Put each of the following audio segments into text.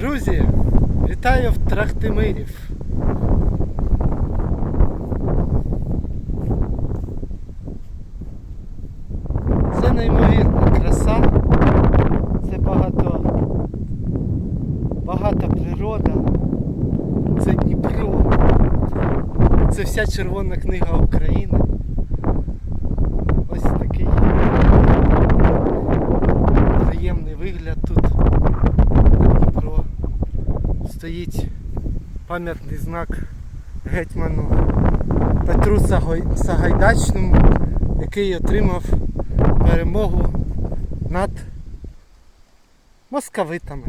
Друзі, вітаю в Трахтимирів. Це неймовірна краса. Це багато, багата природа. Це Дніпро. Це вся червона книга України. Ось такий приємний вигляд тут на Дніпро. Стоїть пам'ятний знак гетьману Петру Сагайдачному, який отримав перемогу над московитами.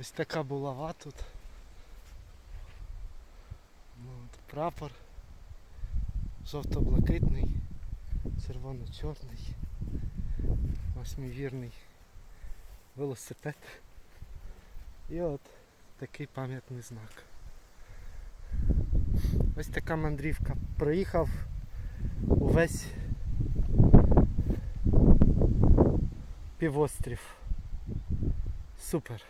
Ось така булава тут. Ну, от прапор жовто-блакитний, червоно-чорний, восьмивірний велосипед. І от такий пам'ятний знак. Ось така мандрівка. Проїхав увесь півострів. Супер.